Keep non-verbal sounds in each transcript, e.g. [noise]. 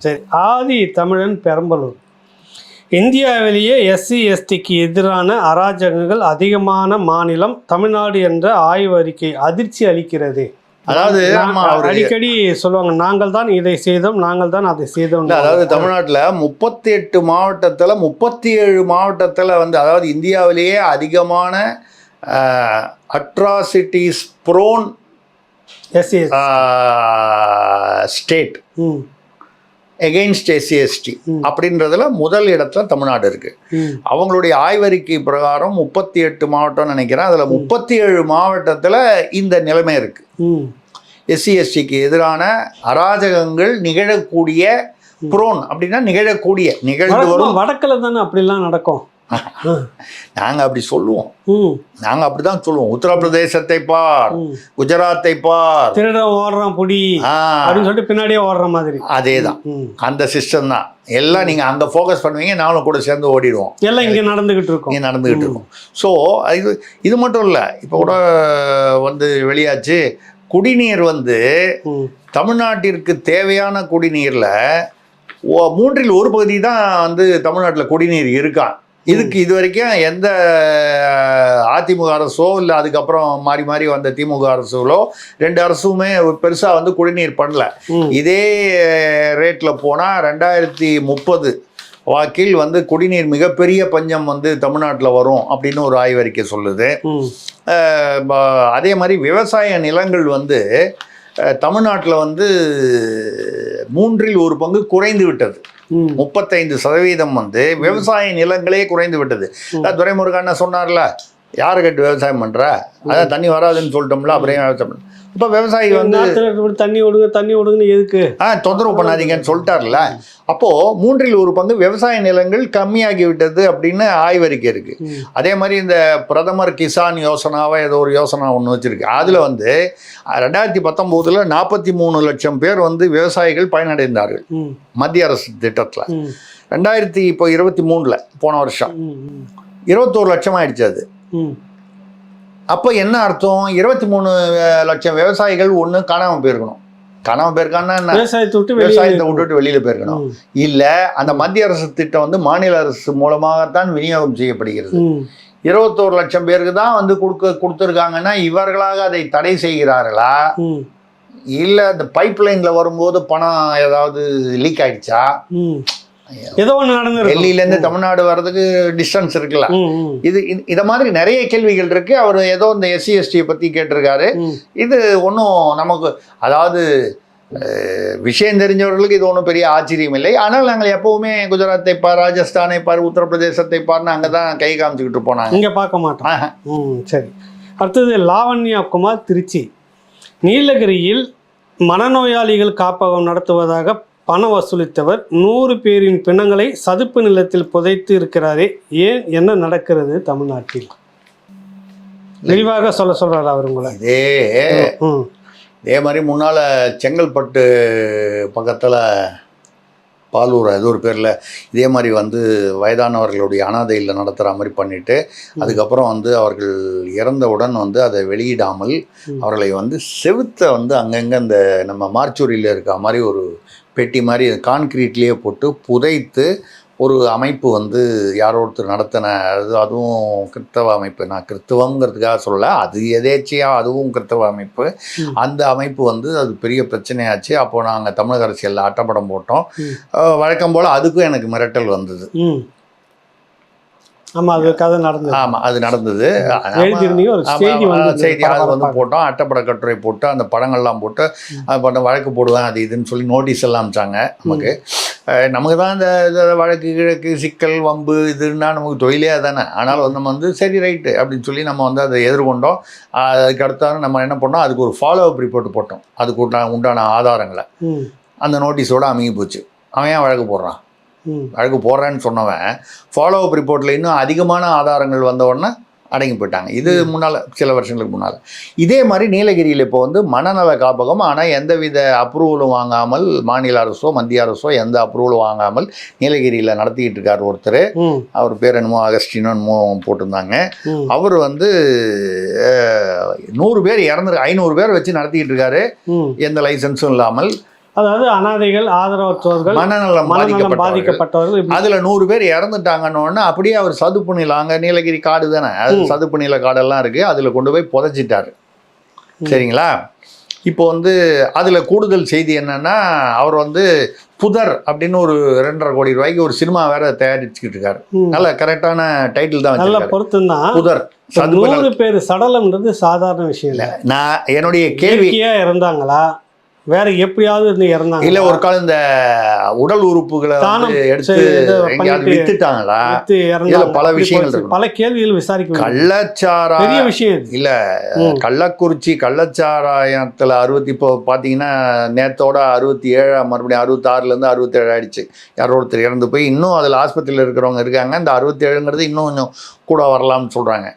சரி ஆதி தமிழன் பெரம்பலூர். இந்தியாவிலேயே எஸ்சி எஸ்டிக்கு எதிரான அராஜகங்கள் அதிகமான மாநிலம் தமிழ்நாடு என்ற ஆய்வறிக்கை அதிர்ச்சி அளிக்கிறது. அதாவது அடிக்கடி சொல்லுவாங்க நாங்கள் தான் இதை செய்தோம் நாங்கள் தான் அதை செய்தோம். அதாவது தமிழ்நாட்டில் முப்பத்தி எட்டு மாவட்டத்தில் முப்பத்தி ஏழு மாவட்டத்தில் வந்து அதாவது இந்தியாவிலேயே அதிகமான atrocities prone state against SC ST அப்படின்றதுல முதல் இடத்துல தமிழ்நாடு இருக்கு. அவங்களுடைய ஆய்வறிக்கை பிரகாரம் முப்பத்தி எட்டு மாவட்டம்னு நினைக்கிறேன். அதில் முப்பத்தி ஏழு மாவட்டத்தில் இந்த நிலைமை இருக்கு. ம். எஸ்சி எஸ்டிக்கு எதிரான அராஜகங்கள் நிகழக்கூடிய புரோன் அப்படின்னா நிகழக்கூடிய நிகழ்ந்து வரும். வடக்கில் தானே அப்படிலாம் நடக்கும். [laughs] நாங்கள் அப்படி சொல்லுவோம். நாங்கள் அப்படி தான் சொல்லுவோம். உத்தரப்பிரதேசத்தை பார். குஜராத்தை பார். திருடன் ஓடுறான் புடி அப்படின்னு சொல்லிட்டு பின்னாடியே ஓடுற மாதிரி. அதே தான் அந்த சிஸ்டம் தான். எல்லாம் நீங்கள் அங்கே ஃபோக்கஸ் பண்ணுவீங்க நானும் கூட சேர்ந்து ஓடிடுவோம். எல்லாம் இங்கே நடந்துகிட்டு இருக்கோம். இங்கே நடந்துகிட்டு இருக்கும். ஸோ இது இது மட்டும் இல்லை. இப்போ கூட வந்து வெளியாச்சு. குடிநீர் வந்து தமிழ்நாட்டிற்கு தேவையான குடிநீரில் மூன்றில் ஒரு பகுதி தான் வந்து தமிழ்நாட்டில் குடிநீர் இருக்கான் இதுக்கு இது வரைக்கும் எந்த அதிமுக அரசோ இல்லை அதுக்கப்புறம் மாறி மாறி வந்த திமுக அரசுகளோ ரெண்டு அரசுமே பெருசாக வந்து குடிநீர் பண்ணல. இதே ரேட்டில் போனால் ரெண்டாயிரத்தி முப்பது வாக்கில் வந்து குடிநீர் மிகப்பெரிய பஞ்சம் வந்து தமிழ்நாட்டில் வரும் அப்படின்னு ஒரு ஆய்வறிக்கை சொல்லுது. அதே மாதிரி விவசாய நிலங்கள் வந்து தமிழ்நாட்டில் வந்து மூன்றில் ஒரு பங்கு குறைந்து விட்டது. முப்பத்தைந்து சதவீதம் வந்து விவசாய நிலங்களே குறைந்து விட்டது. துரைமுருகன் சொன்னார்ல யாரை கட்டு விவசாயம் பண்ற? அதான் தண்ணி வராதுன்னு சொல்லிட்டோம்ல அப்புறம் விவசாயம் பண்ண இப்போ விவசாயி வந்து தண்ணி விடுங்க தண்ணி விடுங்கன்னு எதுக்கு? ஆ தொந்தரவு பண்ணாதீங்கன்னு சொல்லிட்டார்ல அப்போ மூன்றில் ஒரு பங்கு விவசாய நிலங்கள் கம்மியாகி விட்டது அப்படின்னு ஆய்வறிக்கை இருக்கு. ம். அதே மாதிரி இந்த பிரதமர் கிசான் யோசனாவை ஏதோ ஒரு யோசனா ஒன்று வச்சிருக்கு. அதில் வந்து ரெண்டாயிரத்தி பத்தொம்போதில் நாற்பத்தி மூணு லட்சம் பேர் வந்து விவசாயிகள் பயனடைந்தார்கள். மத்திய அரசு திட்டத்தில். ரெண்டாயிரத்தி இப்போ இருபத்தி மூணில் போன வருஷம். இருபத்தோரு லட்சம் ஆயிடுச்சு அது. அப்போ என்ன அர்த்தம்? இருபத்தி மூணு லட்சம் விவசாயிகள் ஒன்று காணாமல் போயிருக்கணும். காணாமல் போயிருக்கான்னா விவசாயத்தை விட்டு விவசாயத்தை விட்டுட்டு வெளியில் போயிருக்கணும். இல்ல அந்த மத்திய அரசு திட்டம் வந்து மாநில அரசு மூலமாகத்தான் விநியோகம் செய்யப்படுகிறது. இருபத்தோரு லட்சம் பேருக்கு தான் வந்து கொடுக்க கொடுத்துருக்காங்கன்னா இவர்களாக அதை தடை செய்கிறார்களா? இல்ல அந்த பைப் லைன்ல வரும்போது பணம் ஏதாவது லீக் ஆயிடுச்சா? ஏதோ ஒன்று நடந்துருக்கு டெல்லியில இருந்து தமிழ்நாடு வர்றதுக்கு டிஸ்டன்ஸ் இருக்குல்ல இது இது- மாதிரி நிறைய கேள்விகள் இருக்கு. அவர் ஏதோ இந்த எஸ்சி எஸ்டியை பத்தி கேட்டிருக்காரு. இது ஒன்றும் நமக்கு அதாவது விஷயம் தெரிஞ்சவர்களுக்கு இது ஒன்றும் பெரிய ஆச்சரியம் இல்லை. ஆனால் நாங்கள் எப்பவுமே குஜராத்தை பார் ராஜஸ்தானை பார் உத்தரப்பிரதேசத்தை பார்னு அங்கே தான் கை காமிச்சுக்கிட்டு போனாங்க. இங்கே பார்க்க மாட்டோம். சரி. அடுத்தது லாவண்யா குமார் திருச்சி. நீலகிரியில் மனநோயாளிகள் காப்பகம் நடத்துவதாக பணம் வசூலித்தவர் நூறு பேரின் பிணங்களை சதுப்பு நிலத்தில் புதைத்து இருக்கிறாரே. ஏன் என்ன நடக்கிறது தமிழ்நாட்டில்? விரிவாக சொல்ல சொல்றாரு அவர் உங்களை? இதே இதே மாதிரி முன்னால் செங்கல்பட்டு பக்கத்தில் பாலூர் ஏதோ ஒரு பேரில். இதே மாதிரி வந்து வயதானவர்களுடைய அனாதை இல்லம் நடத்துகிற மாதிரி பண்ணிட்டு அதுக்கப்புறம் வந்து அவர்கள் இறந்தவுடன் வந்து அதை வெளியிடாமல். அவர்களை வந்து செவுத்த வந்து அங்கங்கே இந்த நம்ம மார்ச்சூரியில் இருக்க மாதிரி ஒரு பெட்டி மாதிரி கான்கிரீட்லேயே போட்டு புதைத்து ஒரு அமைப்பு வந்து யாரோ ஒருத்தர் நடத்தின அது அதுவும் கிறித்தவ அமைப்பு. நான் கிறித்தவங்கிறதுக்காக சொல்லல அது எதேச்சியாக அதுவும் கிறித்தவ அமைப்பு. அந்த அமைப்பு வந்து அது பெரிய பிரச்சனையாச்சு. அப்போ நாங்கள் தமிழக அரசியலில் அட்டப்படம் போட்டோம். வழக்கம் போல் அதுக்கும் எனக்கு மிரட்டல் வந்தது. ம் ஆமா அது கதை நடந்தது. ஆமாம் அது நடந்தது. செய்தி அது வந்து போட்டோம் அட்டப்பட கட்டுரை போட்டு அந்த படங்கள்லாம் போட்டு அது பண்ண வழக்கு போடுவேன் அது இதுன்னு சொல்லி நோட்டீஸ் எல்லாம் அமிச்சாங்க நமக்கு. நமக்கு தான் இந்த வழக்கு கிழக்கு சிக்கல் வம்பு இதுன்னா நமக்கு தொழிலே தானே ஆனால் வந்து நம்ம வந்து சரி ரைட்டு அப்படின்னு சொல்லி நம்ம வந்து அதை எதிர்கொண்டோம். அதுக்கு அடுத்தாலும் நம்ம என்ன பண்ணோம் அதுக்கு ஒரு ஃபாலோ அப் ரிப்போர்ட் போட்டோம். அதுக்கு உண்டான உண்டான ஆதாரங்களை. அந்த நோட்டீஸோட அமுங்கி போச்சு. அவன் ஏன் வழக்கு போடுறான்? வழக்கு போடுறேன்னு சொன்னவன் ஃபாலோ அப் ரிப்போர்ட்டில் இன்னும் அதிகமான ஆதாரங்கள் வந்த உடனே அடங்கி போயிட்டாங்க. இது முன்னால் சில வருஷங்களுக்கு முன்னால். இதே மாதிரி நீலகிரியில் இப்போ வந்து மனநல காப்பகம் ஆனால் எந்தவித அப்ரூவலும் வாங்காமல் மாநில அரசோ மத்திய அரசோ எந்த அப்ரூவலும் வாங்காமல் நீலகிரியில் நடத்திக்கிட்டு இருக்கார் ஒருத்தர். அவர் பேர் என்னமோ அகஸ்டினோ என்னமோ போட்டிருந்தாங்க. அவர் வந்து நூறு பேர் இரநூறு ஐநூறு பேர் வச்சு நடத்திக்கிட்டு இருக்காரு. எந்த லைசன்ஸும் இல்லாமல் அதாவது அனாதைகள் ஆதரவற்றோர்கள் மனநலம் மனநலம் பாதிக்கப்பட்டவர்கள். அதுல நூறு பேர் இறந்துட்டாங்கன்னு அப்படியே அவர் சதுப்பு நிலம் அங்க நீலகிரி காடு தானே? அது. சதுப்பு நில காடெல்லாம் இருக்கு. அதுல கொண்டு போய் புதைச்சிட்டாரு. சரிங்களா? இப்போ வந்து அதுல கூடுதல் செய்தி என்னன்னா அவர் வந்து புதர் அப்படின்னு ஒரு ரெண்டரை கோடி ரூபாய்க்கு ஒரு சினிமா வேற தயாரிச்சுக்கிட்டு இருக்காரு. நல்ல கரெக்டான டைட்டில் தான் நல்ல பொருத்தம் தான் புதர் நூறு பேர் சடலம்ன்றது சாதாரண விஷயம் இல்லை. நான் என்னுடைய கேள்வி இயற்கையா இறந்தாங்களா? வேற எப்படியாவது இருந்து இறந்தாங்க இல்ல ஒரு காலம் இந்த உடல் உறுப்புகளை எடுத்து வித்துட்டாங்களா? பல விஷயங்கள். பல கேள்விகள் விசாரிக்க. கள்ளச்சாரா பெரிய விஷயம் இல்ல. கள்ளக்குறிச்சி கள்ளச்சாராயத்துல அறுபத்தி இப்போ பார்த்தீங்கன்னா நேத்தோட அறுபத்தி ஏழு மறுபடியும் அறுபத்தாறுலேருந்து அறுபத்தேழு ஆயிடுச்சு. யாரோ ஒருத்தர் இறந்து போய் இன்னும் அதில் ஆஸ்பத்திரியில் இருக்கிறவங்க இருக்காங்க. இந்த அறுபத்தேழுங்கிறது இன்னும் கொஞ்சம் கூட வரலாம்னு சொல்கிறாங்க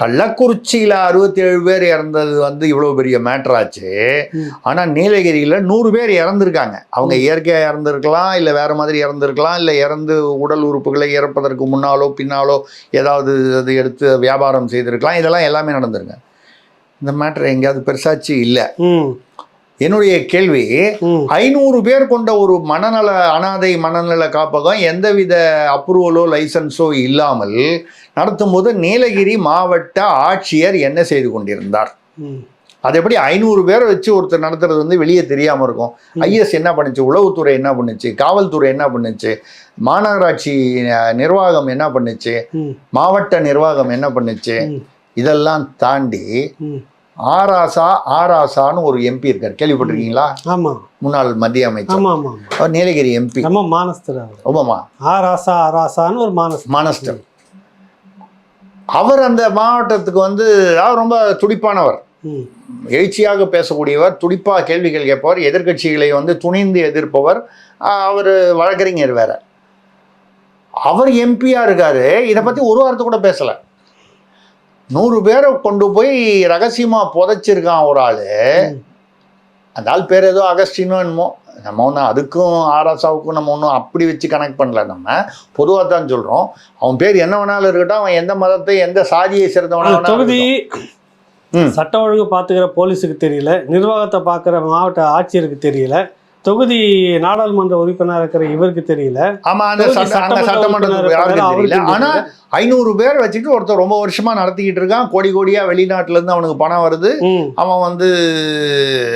கள்ளக்குறிச்சியில் அறுபத்தேழு பேர் இறந்தது வந்து இவ்வளோ பெரிய மேட்டர் ஆச்சு. ம். ஆனால் நீலகிரியில் நூறு பேர் இறந்துருக்காங்க. அவங்க இயற்கையாக இறந்துருக்கலாம் இல்லை வேற மாதிரி இறந்துருக்கலாம் இல்லை இறந்து உடல் உறுப்புகளை இறப்பதற்கு முன்னாலோ பின்னாலோ ஏதாவது அது எடுத்து வியாபாரம் செய்திருக்கலாம். இதெல்லாம் எல்லாமே நடந்திருக்கு இந்த மேட்டர் எங்கேயாவது பெருசாச்சு இல்லை. என்னுடைய கேள்வி ஐநூறு பேர் கொண்ட ஒரு மனநல அனாதை மனநல காப்பகம் எந்தவித அப்ரூவலோ லைசன்ஸோ இல்லாமல் நடத்தும்போது நீலகிரி மாவட்ட ஆட்சியர் என்ன செய்து கொண்டிருந்தார்? அது எப்படி ஐநூறு பேரை வச்சு ஒருத்தர் நடத்துறது வந்து வெளியே தெரியாமல் இருக்கும். ஐஎஸ் என்ன பண்ணுச்சு? உளவுத்துறை என்ன பண்ணுச்சு? காவல்துறை என்ன பண்ணுச்சு? மாநகராட்சி நிர்வாகம் என்ன பண்ணுச்சு? மாவட்ட நிர்வாகம் என்ன பண்ணுச்சு. இதெல்லாம் தாண்டி ஆராசா ஆராசான்னு ஒரு எம்பி இருக்கார். கேள்விப்பட்டிருக்கீங்களா? ஆமா. முன்னாள் மத்திய அமைச்சர். ஆமா ஆமா அவர் நீலகிரி எம்பி நம்ம மானஸ்தர் ஆமாம்மா ஆராசா ஆராசான்னு ஒரு மானஸ்தர். மானஸ்டர் அவர் அந்த மாவட்டத்துக்கு வந்து அவர் ரொம்ப துடிப்பானவர். எழுச்சியாக பேசக்கூடியவர் துடிப்பாக கேள்விகள் கேட்பவர் எதிர்க்கட்சிகளை வந்து துணிந்து எதிர்ப்பவர் அவர் வழக்கறிஞர் வேற. அவர் எம்பியா இருக்காரு. இதை பத்தி ஒரு வார்த்தை கூட பேசல. நூறு பேரை கொண்டு போய் ரகசியமா புதைச்சிருக்கான் ஒரு ஆளு. அந்த ஆள் பேர் ஏதோ அகஸ்டினோ என்னமோ. நம்ம ஒன்றும் அதுக்கும் ஆராசாவுக்கும் நம்ம ஒன்றும் அப்படி வச்சு கனெக்ட் பண்ணல நம்ம. பொதுவாக தான் சொல்கிறோம் அவன் பேர் என்ன வேணாலும் இருக்கட்டும். அவன் எந்த மதத்தை எந்த சாதியை சேர்ந்தவனா அந்த வேணாலும் தொகுதி இருக்கட்டும். ம். சட்ட ஒழுங்கு பார்த்துக்கிற போலீஸுக்கு தெரியல. நிர்வாகத்தை பார்க்குற மாவட்ட ஆட்சியருக்கு தெரியல. தொகுதி நாடாளுமன்ற உறுப்பினராக இருக்கிற இவருக்கு தெரியல. ஆமா அந்த சட்டமன்ற ஆனா. ஐநூறு பேர் வச்சுட்டு ஒருத்தர் ரொம்ப வருஷமா நடத்திக்கிட்டு இருக்கான். கோடி கோடியா வெளிநாட்டுல இருந்து அவனுக்கு பணம் வருது. அவன் வந்து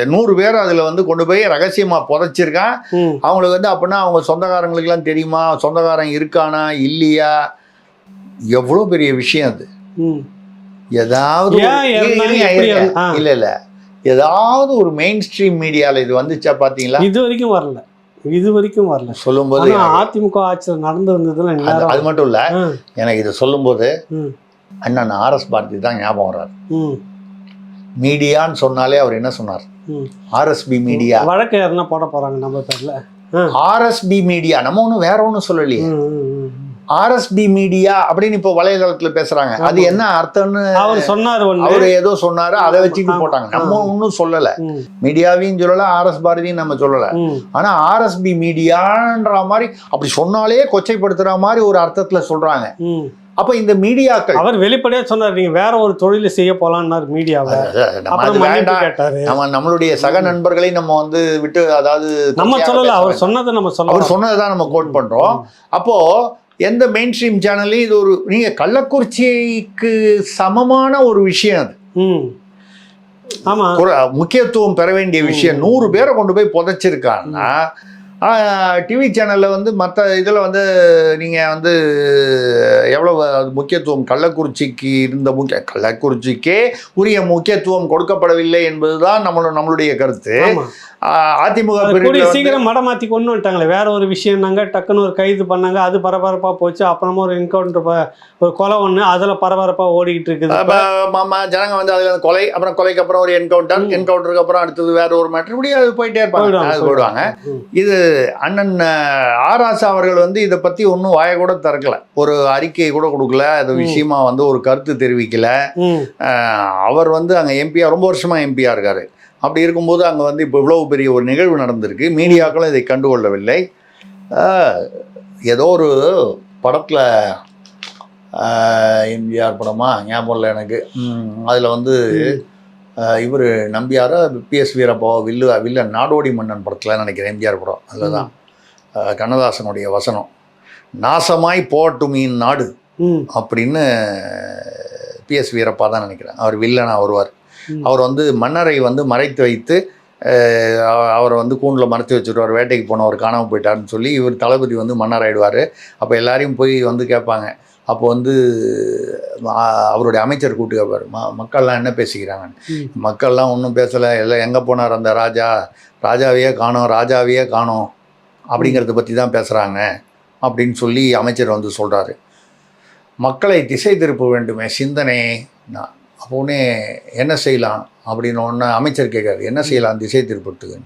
நூறு பேர் அதுல வந்து கொண்டு போய் ரகசியமா புதைச்சிருக்கான். அவங்களுக்கு வந்து அப்படின்னா அவங்க சொந்தக்காரங்களுக்கெல்லாம் தெரியுமா? சொந்தக்காரன் இருக்கானா? இல்லையா? எவ்வளோ பெரிய விஷயம் அது. ஏதாவது. இல்ல இல்ல. ஏதாவது ஒரு மெயின் ஸ்ட்ரீம் மீடியால இது வந்துச்சா பாத்தீங்களா? இது வரைக்கும் வரல. இது வரைக்கும் வரல. சொல்லும்போது அதிமுக ஆட்சியில் நடந்திருந்ததுன்னா அது- நேரம் அது மட்டும் இல்ல எனக்கு இது சொல்லும்போது அண்ணன் ஆர்எஸ் பாரதி தான் ஞாபகம் வர்றாரு. மீடியான்னு சொன்னாலே அவர் என்ன சொன்னார்? RSP media. வழக்கு யாருன்னா போட போறாங்க நம்ம பேர்ல. RSP media. நம்ம ஒன்றும் வேற ஒன்றும் சொல்லலையே. ஆர்எஸ்பி மீடியா அப்படின்னு இப்போ வலைதளத்துல பேசுறாங்க. அது. என்ன அர்த்தம்னு அவர் சொன்னார் அவர் ஏதோ சொன்னாரு அதை வச்சுட்டு. போட்டாங்க. நம்ம ஒன்றும் சொல்லல. மீடியாவையும் சொல்லல ஆர்எஸ் பாரதியும் நம்ம சொல்லல. ஆனா ஆர்எஸ்பி மீடியான்ற மாதிரி அப்படி சொன்னாலே கொச்சைப்படுத்துற மாதிரி ஒரு அர்த்தத்துல சொல்றாங்க. அப்ப இந்த மீடியாக்கள் அவர் வெளிப்படையா சொன்னார் நீங்க வேற ஒரு தொழில செய்ய போலான்னாரு மீடியாவை. நம்ம நம்மளுடைய சக நண்பர்களை நம்ம வந்து விட்டு அதாவது நம்ம சொல்லல அவர். சொன்னதை நம்ம அவர் சொல்லலாம். சொன்னதை தான் நம்ம கோட் பண்றோம். அப்போ எந்த மெயின் ஸ்ட்ரீம் சேனல்லையும் இது ஒரு நீங்க கள்ளக்குறிச்சிக்கு சமமான ஒரு விஷயம் அது. ம். ஆமா. குற- முக்கியத்துவம் பெற வேண்டிய விஷயம். நூறு பேரை கொண்டு போய் புதைச்சிருக்காங்கன்னா டிவி சேனலில் வந்து மற்ற இதில் வந்து நீங்கள் வந்து எவ்வளவு அது முக்கியத்துவம்? கள்ளக்குறிச்சிக்கு இருந்த முக்கிய கள்ளக்குறிச்சிக்கே உரிய முக்கியத்துவம் கொடுக்கப்படவில்லை என்பதுதான் நம்மளோட நம்மளுடைய கருத்து. அதிமுக சீக்கிரம் மடமாத்தி கொண்டு வந்துட்டாங்களே. வேற ஒரு விஷயம்னாங்க டக்குன்னு ஒரு கைது பண்ணாங்க. அது பரபரப்பா போச்சு. அப்புறமா ஒரு என்கவுண்டர் ஒரு கொலை ஒண்ணு. அதுல பரபரப்பா ஓடிக்கிட்டு இருக்குது. மாமா ஜனங்க வந்து அதுல கொலை அப்புறம் கொலைக்கு அப்புறம் ஒரு என்கவுண்டர். என்கவுண்டருக்கு அப்புறம் அடுத்தது வேற ஒரு மேட்டர் இப்படி அது போயிட்டே இருப்பாங்க. போயிடுவாங்க, அது போயிடுவாங்க. ம். இது அண்ணன் ஆராசா அவர்கள் வந்து இதை பத்தி ஒன்றும் வாய கூட திறக்கல. ஒரு அறிக்கை கூட கொடுக்கல. அது. விஷயமா வந்து ஒரு கருத்து தெரிவிக்கல. அவர் வந்து அங்க எம்பியா ரொம்ப வருஷமா எம்பியா இருக்காரு. அப்படி இருக்கும்போது அங்க வந்து இப்போ இவ்வளவு பெரிய ஒரு நிகழ்வு நடந்திருக்கு. மீடியாக்களும் இதை கண்டுகொள்ளவில்லை. ஏதோ ஒரு படத்துல எம்ஜிஆர் படமா? ஞாபகம் இல்லை எனக்கு. அதுல வந்து இவர் நம்பியாரா பிஎஸ் வீரப்பாவோ வில்லு வில்ல நாடோடி மன்னன் படத்தில் நினைக்கிறேன் எம்ஜிஆர் படம். அதில் தான் கண்ணதாசனுடைய வசனம். நாசமாய் போட்டுமீன் நாடு அப்படின்னு பிஎஸ் வீரப்பா தான் நினைக்கிறேன். அவர் வில்லனா வருவார். அவர் வந்து மன்னரை வந்து மறைத்து வைத்து அவரை வந்து கூண்டில் மறைத்து வச்சுருவார். வேட்டைக்கு போனவர் காணாமல் போயிட்டாருன்னு சொல்லி இவர் தளபதி வந்து மன்னர் ஆயிடுவார். அப்போ எல்லாரையும் போய் வந்து கேட்பாங்க. அப்போ வந்து அவருடைய அமைச்சர் கூட்டு கேட்பார் ம மக்கள்லாம் என்ன பேசிக்கிறாங்க? ம். மக்கள்லாம் ஒன்றும் பேசலை. எல்லாம் எங்கே போனார் அந்த ராஜா? ராஜாவையே காணோம் ராஜாவையே காணோம் அப்படிங்கிறத பற்றி தான் பேசுகிறாங்க அப்படின்னு சொல்லி அமைச்சர் வந்து சொல்கிறாரு மக்களை திசை திருப்ப வேண்டுமே சிந்தனை நான். அப்போனே என்ன செய்யலாம்? அப்படின்னு ஒன்று அமைச்சர் கேட்காரு என்ன செய்யலாம்? திசை திருப்பத்துக்கு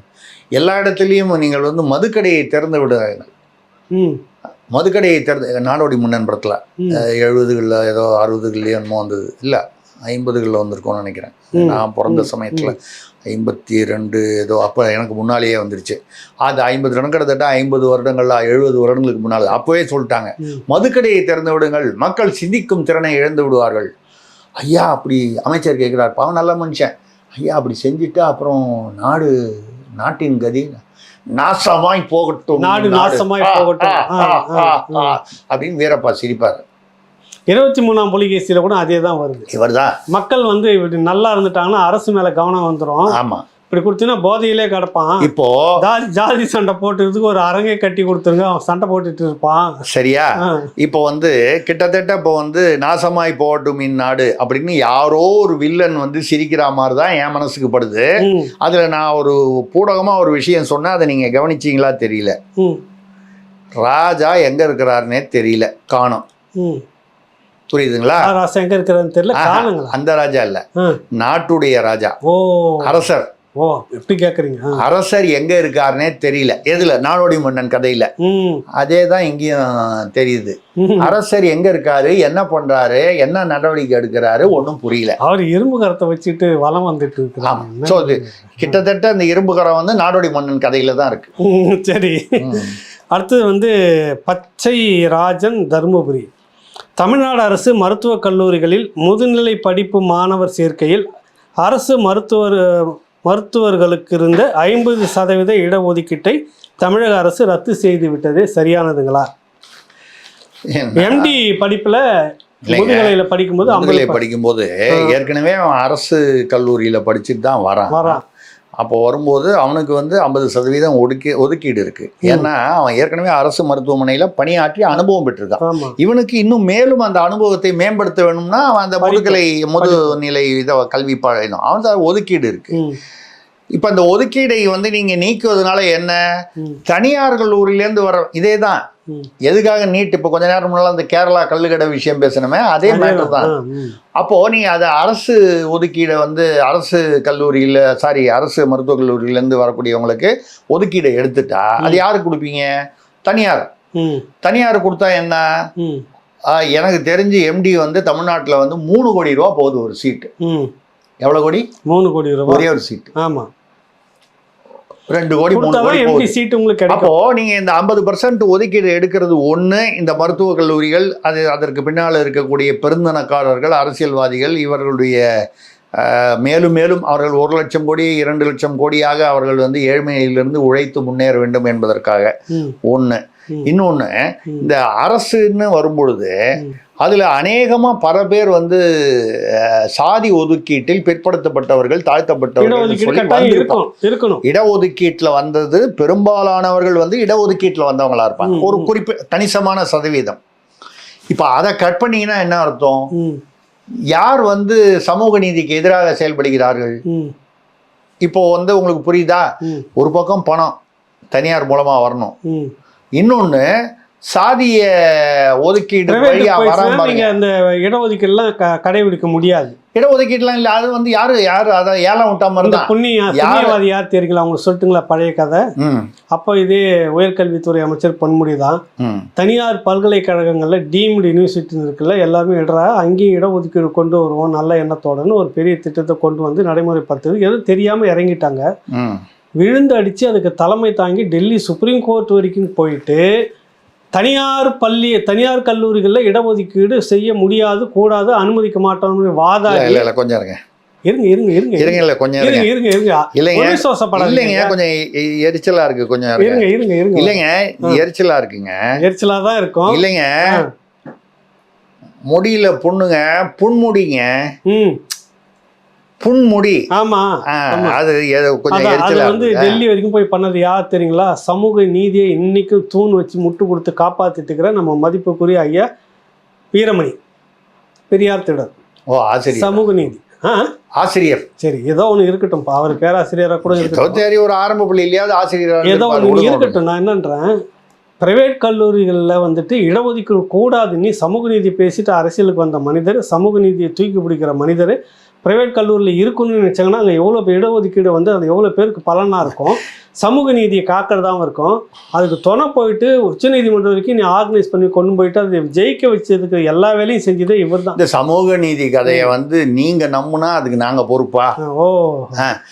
எல்லா இடத்துலையும் நீங்கள் வந்து மதுக்கடையை திறந்து விடுங்கள். மதுக்கடையை திறந்து நாடோடி முன்னன் படத்தில். எழுபதுகளில் ஏதோ அறுபதுகள்லையோ என்னமோ வந்தது. இல்லை ஐம்பதுகளில் வந்திருக்கோம்னு நினைக்கிறேன். நான் பிறந்த சமயத்தில் ஐம்பத்தி ரெண்டு ஏதோ அப்போ எனக்கு முன்னாலேயே வந்துருச்சு. அது ஐம்பது ரெண்டு கிட்டத்தட்ட ஐம்பது வருடங்கள் எழுபது வருடங்களுக்கு முன்னால் அப்போவே சொல்லிட்டாங்க. மதுக்கடையை திறந்து விடுங்கள். மக்கள் சிந்திக்கும் திறனை இழந்து விடுவார்கள். ஐயா அப்படி அமைச்சர் கேட்குறார். பாவம் நல்ல மனுஷன். ஐயா அப்படி செஞ்சுட்டா அப்புறம் நாடு நாட்டின் கதி நாசமாய் போகட்டும் நாடு நாசமாய் போகட்டும். அப்படின்னு வீரப்பா சிரிப்பார். இருபத்தி மூணாம் புலிகேசியில் கூட அதே தான் வருது. இவர்தான். மக்கள் வந்து இப்படி நல்லா இருந்துட்டாங்கன்னா அரசு மேலே கவனம் வந்துடும் ஆமா. இப்படி கொடுத்தீங்கன்னா போதையிலே கிடப்பான். இப்போ ஜாதி ஜாதி சண்டை போட்டுறதுக்கு ஒரு அரங்கை கட்டி கொடுத்துருங்க அவன் சண்டை போட்டுட்டு இருப்பான். சரியா? இப்போ வந்து கிட்டத்தட்ட இப்போ வந்து நாசமாய் போகட்டும் இந்நாடு அப்படின்னு யாரோ ஒரு வில்லன் வந்து சிரிக்கிற மாதிரி தான் என் மனசுக்கு படுது. அதில் நான் ஒரு பூடகமாக ஒரு விஷயம் சொன்னேன் அதை நீங்கள் கவனிச்சீங்களா தெரியல. ராஜா எங்கே இருக்கிறாருன்னே தெரியல காணோம். புரியுதுங்களா? ராசா எங்க இருக்கிறதுன்னு தெரியல அந்த ராஜா இல்லை. நாட்டுடைய ராஜா ஓ. அரசர். ஓ எப்படி கேட்குறீங்க அரசர் எங்கே இருக்காருன்னே தெரியல. எதுல? நாடோடி மன்னன் கதையில். ம், அதே தான் இங்கேயும் தெரியுது. அரசர் எங்கே இருக்காரு? என்ன பண்ணுறாரு என்ன நடவடிக்கை எடுக்கிறாரு? ஒன்றும் புரியல. அவர் இரும்பு கரத்தை வச்சுட்டு வலம் வந்துட்டு. இருக்கிறாங்க So, இது கிட்டத்தட்ட இந்த இரும்புகரம் வந்து நாடோடி மன்னன் கதையில தான் இருக்கு. சரி. அடுத்தது வந்து பச்சை ராஜன் தருமபுரி. தமிழ்நாடு அரசு மருத்துவக் கல்லூரிகளில் முதுநிலை படிப்பு மாணவர் சேர்க்கையில் அரசு மருத்துவர் மருத்துவர்களுக்கு இருந்த ஐம்பது சதவீத இடஒதுக்கீட்டை தமிழக அரசு ரத்து செய்து விட்டது சரியானதுங்களா எம்டி படிப்புல. முதுகலையில படிக்கும்போது முதுகலை படிக்கும்போது ஏற்கனவே அரசு கல்லூரியில படிச்சுட்டு தான் வரான். வரான். அப்போ வரும்போது அவனுக்கு வந்து ஐம்பது சதவீதம் ஒதுக்கி ஒதுக்கீடு இருக்கு. ஏன்னா அவன் ஏற்கனவே அரசு மருத்துவமனையில பணியாற்றி அனுபவம் பெற்றிருக்கான். இவனுக்கு இன்னும் மேலும் அந்த அனுபவத்தை மேம்படுத்த வேணும்னா அவன் அந்த. முதுகலை முதுநிலை இதை கல்வி பழையணும் அவன் ஒதுக்கீடு இருக்கு. இப்போ அந்த ஒதுக்கீடை வந்து நீங்க நீக்குவதனால என்ன? தனியார் கல்லூரியிலேருந்து வர இதே தான். எதுக்காக நீட்? இப்போ கொஞ்ச நேரம் முன்னால அந்த கேரளா கல்லுக்கடை விஷயம் பேசணுமே அதே மேட்டர் தான். ஆ, ம். அப்போ நீங்க அதை அரசு ஒதுக்கீடை வந்து அரசு கல்லூரியில் சாரி அரசு மருத்துவக் கல்லூரியிலேருந்து வரக்கூடியவங்களுக்கு ஒதுக்கீடை எடுத்துட்டா அது யாருக்கு கொடுப்பீங்க? தனியார். தனியார் கொடுத்தா என்ன? எனக்கு தெரிஞ்சு எம்டி வந்து தமிழ்நாட்டில் வந்து மூணு கோடி ரூபா போகுது ஒரு சீட்டு. எவ்வளோ கோடி? மூணு கோடி ரூபாய் ஒரே ஒரு சீட்டு. ஆமா. ரெண்டு கோடி மூணு கோடி எம்பி சீட் உங்களுக்கு அப்போ நீங்க இந்த ஐம்பது பர்சன்ட் ஒதுக்கீடு எடுக்கிறது ஒண்ணு இந்த மருத்துவக் கல்லூரிகள் அது அதற்கு பின்னால் இருக்கக்கூடிய பெருந்தனக்காரர்கள் அரசியல்வாதிகள் இவர்களுடைய மேலும் மேலும் அவர்கள் ஒரு லட்சம் கோடி இரண்டு லட்சம் கோடியாக அவர்கள் வந்து ஏழ்மையிலிருந்து உழைத்து முன்னேற வேண்டும் என்பதற்காக ஒன்று இன்னொன்று. இந்த அரசுன்னு வரும்பொழுது. அதில் அநேகமாக பல பேர் வந்து சாதி ஒதுக்கீட்டில் பிற்படுத்தப்பட்டவர்கள் தாழ்த்தப்பட்டவர்கள் இடஒதுக்கீட்டில் வந்தது பெரும்பாலானவர்கள் வந்து இடஒதுக்கீட்டில் வந்தவங்களா இருப்பாங்க. ஒரு. குறிப்பு கணிசமான சதவீதம். இப்போ அதை கட் பண்ணீங்கன்னா என்ன அர்த்தம்? யார் வந்து சமூக நீதிக்கு எதிராக செயல்படுகிறார்கள்? இப்போ வந்து உங்களுக்கு புரியுதா? ஒரு பக்கம் பணம் தனியார் மூலமா வரணும். ம். சாதிய ஒதுக்கீடு நீங்க அந்த இடஒதுக்கீடுலாம் கடைபிடிக்க முடியாது. இடஒதுக்கீடுலாம் இல்லை அது வந்து யாரு யாரு அதை ஏலம் விட்டா தான் புண்ணிய யாரு- புண்ணியவாதி யார் தெரியுங்களா? உங்களுக்கு சொல்லட்டுங்களா பழைய கதை? அப்போ இதே உயர்கல்வித்துறை அமைச்சர் பொன்முடி தான். தனியார் பல்கலைக்கழகங்களில் டீம்டு யூனிவர்சிட்டி இருக்குல்ல எல்லாமே இடறா அங்கேயும் இடஒதுக்கீடு கொண்டு வருவோம் நல்ல எண்ணத்தோடன்னு ஒரு பெரிய திட்டத்தை கொண்டு வந்து நடைமுறைப்படுத்துது. எதுவும் தெரியாமல் இறங்கிட்டாங்க. விழுந்து அடித்து அதுக்கு தலைமை தாங்கி டெல்லி சுப்ரீம் கோர்ட் வரைக்கும் போயிட்டு தனியார் பள்ளி தனியார் கல்லூரிகளில் இடஒதுக்கீடு செய்ய முடியாது கூடாது அனுமதிக்க மாட்டோம்னு வாதாடி இல்லை இல்லை கொஞ்சம் இருங்க. இருங்க இருங்க இருங்க. இருங்க இல்ல கொஞ்சம் இருங்க. இருங்க இருங்க இல்லைங்க இல்லைங்க கொஞ்சம் எ- எ- எரிச்சலா இருக்கு கொஞ்சம் இருங்க. இருங்க இருங்க. இல்லைங்க எரிச்சலா இருக்குங்க. எரிச்சலா தான் இருக்கும். இல்லைங்க. முடியல புண்ணுங்க புன்முடிங்க. ம். புன்முடி. ஆமா. அது கொஞ்சம் அது வந்து டெல்லி வரைக்கும் போய் பண்ணது யார் தெரியுங்களா? சமூக நீதியை இன்னைக்கும் தூண் வச்சு முட்டு கொடுத்து காப்பாத்திட்டு இருக்கிற நம்ம மதிப்புக்குரிய ஐயா வீரமணி பெரியார் திடர் ஓ ஆசிரியர். சமூக நீதி. ஆசிரியர். சரி ஏதோ ஒன்று இருக்கட்டும்ப்பா. அவர் பேராசிரியராக கூட இருக்கட்டும். சரி ஒரு ஆரம்ப பள்ளியிலயாவது ஆசிரியர் ஏதோ ஒன்று இருக்கட்டும் நான் என்னன்றேன். பிரைவேட் கல்லூரிகளில் வந்துட்டு இடஒதுக்கீடு கூடாதுன்னு சமூக நீதி பேசிட்டு அரசியலுக்கு வந்த மனிதர் சமூக நீதியை தூக்கி பிடிக்கிற மனிதர் பிரைவேட் கல்லூரியில் இருக்குன்னு நினச்சாங்கன்னா அங்கே எவ்வளோ இடஒதுக்கீடு வந்து அது எவ்வளோ பேருக்கு பலனாக இருக்கும். சமூக நீதியை காக்கிறதாவும் இருக்கும். அதுக்கு துணை போயிட்டு உச்சநீதிமன்றம் வரைக்கும் நீ ஆர்கனைஸ் பண்ணி கொண்டு போயிட்டு அதை ஜெயிக்க வச்சதுக்கு எல்லா வேலையும் செஞ்சதே இவர் தான் இந்த சமூக நீதி கதையை வந்து நீங்க நம்புனா அதுக்கு நாங்க பொறுப்பா? ஓ.